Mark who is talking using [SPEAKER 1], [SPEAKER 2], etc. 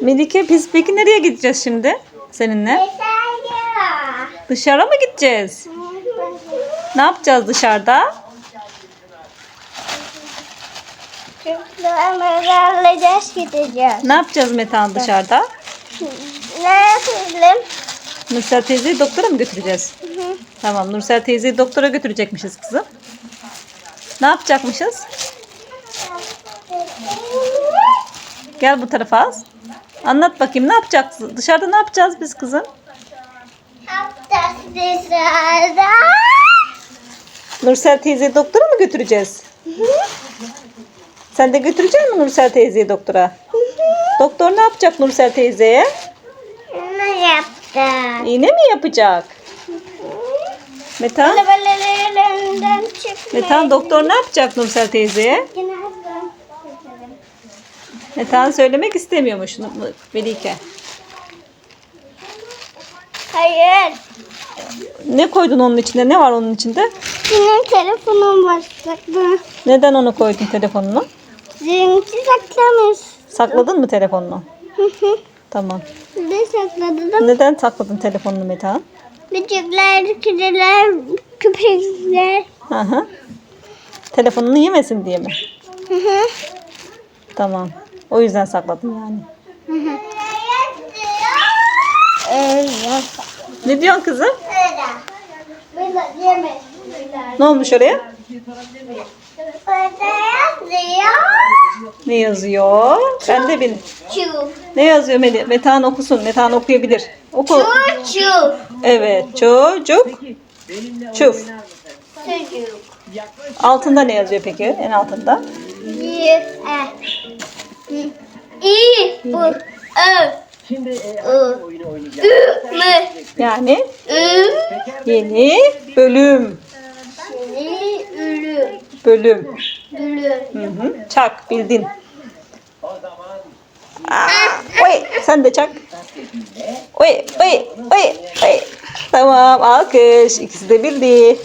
[SPEAKER 1] Melike biz peki nereye gideceğiz şimdi seninle? Dışarı mı gideceğiz? Ne yapacağız dışarıda?
[SPEAKER 2] Ders gideceğiz.
[SPEAKER 1] Ne yapacağız Metehan dışarıda?
[SPEAKER 2] Ne yapalım?
[SPEAKER 1] Nursel teyzeyi doktora mı götüreceğiz? Tamam Nursel teyzeyi doktora götürecekmişiz kızım. Ne yapacakmışız? Gel bu tarafa az. Anlat bakayım ne yapacaksın? Dışarıda ne yapacağız biz kızım?
[SPEAKER 2] Yapacağız dışarıda.
[SPEAKER 1] Nursel teyzeyi doktora mı götüreceğiz? Sen de götürecek misin Nursel teyzeyi doktora? Doktor ne yapacak Nursel teyzeye?
[SPEAKER 2] Ne yapacağız?
[SPEAKER 1] İğne mi yapacak? Metan,
[SPEAKER 2] Arabalarından çıkmayı.
[SPEAKER 1] Metan doktor ne yapacak Nursel teyzeye? Metan söylemek istemiyormuş Melike.
[SPEAKER 2] Hayır.
[SPEAKER 1] Ne koydun onun içinde? Ne var onun içinde?
[SPEAKER 2] Benim telefonum saklı.
[SPEAKER 1] Neden onu koydun telefonunu?
[SPEAKER 2] Zinci saklamış.
[SPEAKER 1] Sakladın mı telefonunu? Tamam.
[SPEAKER 2] Ne sakladım?
[SPEAKER 1] Neden sakladın telefonunu Metan?
[SPEAKER 2] Böcekler, kediler, köpekler.
[SPEAKER 1] Hı hı. Telefonunu yemesin diye mi?
[SPEAKER 2] Hı hı.
[SPEAKER 1] Tamam. O yüzden sakladın yani. Ne diyorsun kızım? Ne olmuş oraya? Ne yazıyor? Ben de bil. Ne yazıyor Meli? Metehan okusun. Metehan okuyabilir. Oku.
[SPEAKER 2] Çu.
[SPEAKER 1] Evet. Çocuk. Çuf.
[SPEAKER 2] Çocuk.
[SPEAKER 1] Altında ne yazıyor peki? En altında.
[SPEAKER 2] Y. İ. Bu. Ö.
[SPEAKER 3] Şimdi e, hangi oyunu oynayacağız?
[SPEAKER 2] Ü. Mü.
[SPEAKER 1] Yani
[SPEAKER 2] Ü.
[SPEAKER 1] yeni bölüm.
[SPEAKER 2] Seni ölü.
[SPEAKER 1] Bölüm.
[SPEAKER 2] Ölü.
[SPEAKER 1] Hı hı. Çak bildin.
[SPEAKER 3] O zaman
[SPEAKER 1] Aa, oy, sen de çak. Oy, oy, oy, oy. Tamam alkış. İkisi de bildi.